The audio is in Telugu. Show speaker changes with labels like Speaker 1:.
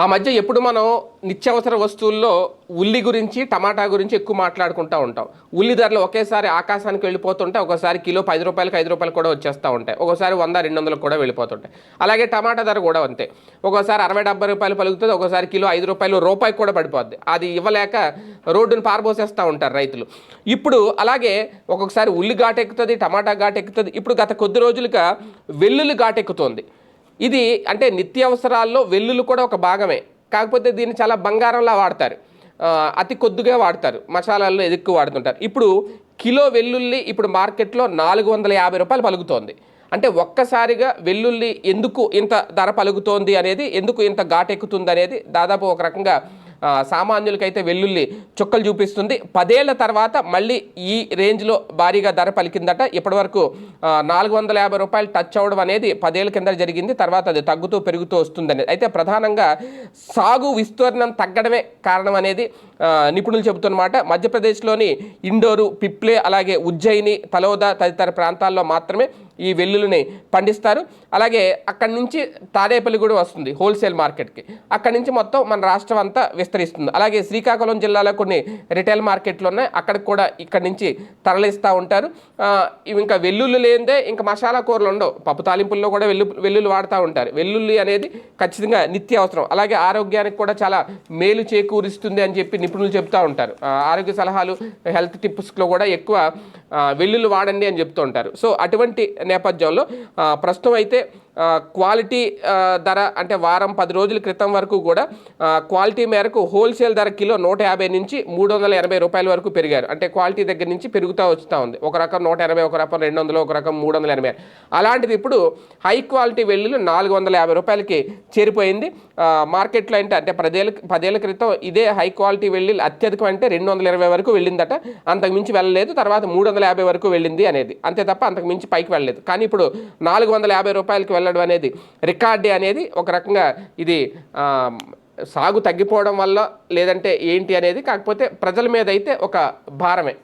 Speaker 1: ఆ మధ్య ఎప్పుడు మనం నిత్యావసర వస్తువుల్లో ఉల్లి గురించి టమాటా గురించి ఎక్కువ మాట్లాడుకుంటూ ఉంటాం. ఉల్లి ధరలు ఒకేసారి ఆకాశానికి వెళ్ళిపోతుంటాయి ఒకసారి కిలో పది రూపాయలకి ఐదు రూపాయలు కూడా వచ్చేస్తూ ఉంటాయి. ఒకసారి వంద రెండు వందలకు కూడా వెళ్ళిపోతుంటాయి. అలాగే టమాటా ధర కూడా అంతే. ఒకసారి అరవై డెబ్బై రూపాయలు పలుకుతుంది ఒకసారి కిలో ఐదు రూపాయలు రూపాయికి కూడా పడిపోద్ది. అది ఇవ్వలేక రోడ్డును పారబోసేస్తూ ఉంటారు రైతులు. ఇప్పుడు అలాగే ఒక్కొక్కసారి ఉల్లి ఘాటెక్కుతుంది టమాటా ఘాటెక్కుతుంది. ఇప్పుడు గత కొద్ది రోజులుగా వెల్లుల్లి ఘాటెక్కుతుంది. ఇది అంటే నిత్యావసరాల్లో వెల్లుల్లి కూడా ఒక భాగమే. కాకపోతే దీన్ని చాలా బంగారంలా వాడతారు. అతి కొద్దిగా వాడతారు. మసాలాల్లో ఎక్కువ వాడుతుంటారు. ఇప్పుడు కిలో వెల్లుల్లి ఇప్పుడు మార్కెట్లో నాలుగు వందల యాభై రూపాయలు పలుకుతోంది. అంటే ఒక్కసారిగా వెల్లుల్లి ఎందుకు ఇంత ధర పలుకుతోంది అనేది ఎందుకు ఇంత ఘాటెక్కుతుంది అనేది దాదాపు ఒక రకంగా సామాన్యులకైతే వెల్లుల్లి చుక్కలు చూపిస్తుంది. పదేళ్ళ తర్వాత మళ్ళీ ఈ రేంజ్లో భారీగా ధర పలికిందట. ఇప్పటివరకు నాలుగు వందల యాభై రూపాయలు టచ్ అవ్వడం అనేది పదేళ్ళ కింద జరిగింది. తర్వాత అది తగ్గుతూ పెరుగుతూ వస్తుందనేది. అయితే ప్రధానంగా సాగు విస్తీర్ణం తగ్గడమే కారణం అనేది నిపుణులు చెబుతున్నమాట. మధ్యప్రదేశ్లోని ఇండోరు పిప్లే అలాగే ఉజ్జయిని తలోద తదితర ప్రాంతాల్లో మాత్రమే ఈ వెల్లుల్లిని పండిస్తారు. అలాగే అక్కడి నుంచి తాడేపల్లి కూడా వస్తుంది హోల్సేల్ మార్కెట్కి. అక్కడి నుంచి మొత్తం మన రాష్ట్రం అంతా విస్తరిస్తుంది. అలాగే శ్రీకాకుళం జిల్లాలో కొన్ని రిటైల్ మార్కెట్లు ఉన్నాయి. అక్కడికి కూడా ఇక్కడి నుంచి తరలిస్తూ ఉంటారు. ఇవి ఇంకా వెల్లుల్లి లేనిదే ఇంకా మసాలా కూరలు ఉండవు. పప్పు తాలింపుల్లో కూడా వెల్లు వెల్లుల్లి వాడుతూ ఉంటారు. వెల్లుల్లి అనేది ఖచ్చితంగా నిత్య అవసరం. అలాగే ఆరోగ్యానికి కూడా చాలా మేలు చేకూరుస్తుంది అని చెప్పి నిపుణులు చెప్తూ ఉంటారు. ఆరోగ్య సలహాలు హెల్త్ టిప్స్లో కూడా ఎక్కువ ఆ, వెల్లుల్లి వాడండి అని చెప్తూ ఉంటారు. సో అటువంటి నేపథ్యంలో ప్రస్తుతం అయితే క్వాలిటీ ధర అంటే వారం పది రోజుల క్రితం వరకు కూడా క్వాలిటీ మేరకు హోల్సేల్ ధర కిలో నూట యాభై నుంచి మూడు వందల ఎనభై రూపాయల వరకు పెరిగారు. అంటే క్వాలిటీ దగ్గర నుంచి పెరుగుతూ వస్తూ ఉంది. ఒక రకం నూట ఎనభై ఒక రకం రెండు వందలు ఒక రకం మూడు వందల ఎనభై. అలాంటిది ఇప్పుడు హై క్వాలిటీ వెల్లుల్లి నాలుగు వందల యాభై రూపాయలకి చేరిపోయింది. మార్కెట్లో అంటే అంటే పదేళ్ళ పదేళ్ళ క్రితం ఇదే హై క్వాలిటీ వెళ్ళి అత్యధికం అంటే రెండు వందల ఇరవై వరకు వెళ్ళిందట. అంతకుమించి వెళ్ళలేదు. తర్వాత మూడు వందల యాభై వరకు వెళ్ళింది అనేది. అంతే తప్ప అంతకు మించి పైకి వెళ్ళలేదు. కానీ ఇప్పుడు నాలుగు వందల యాభై రూపాయలకి వెళ్ళడం అనేది రికార్డే అనేది ఒక రకంగా ఇది సాగు తగ్గిపోవడం వల్ల లేదంటే ఏంటి అనేది కాకపోతే ప్రజల మీద అయితే ఒక భారమే.